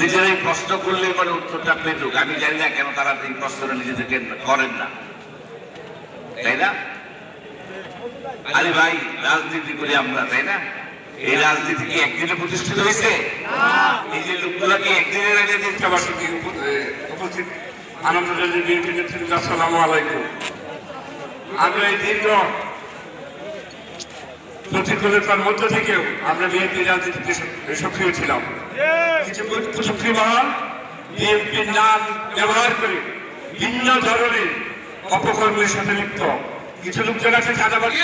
নিজেরাই প্রশ্ন করলে পরে উত্তরটা পেতুক আমি জানি না কেন তারা এই প্রশ্নটা নিজেদেরকে করেন না। তাই না? আরে ভাই, রাজনীতি করি আমরা, তাই না? এই রাজনীতি কি একদিনে প্রতিষ্ঠিত হয়েছে? এই যে লোকগুলা কি একদিনের রাজনীতি উপস্থিত আনন্দরাজ্যের বিএনপি নেতৃত্ব আসসালামু আলাইকুম। আমরা এই দীর্ঘ প্রতিকূলতার মধ্য থেকেও আমরা বিএনপি রাজনীতিতে সক্রিয় ছিলাম। কিছু মহল বিএনপির নাম ব্যবহার করে ভিন্ন ধরনের অপকর্মের সাথে লিপ্ত। কিছু লোকজন আছে চাঁদাবাজি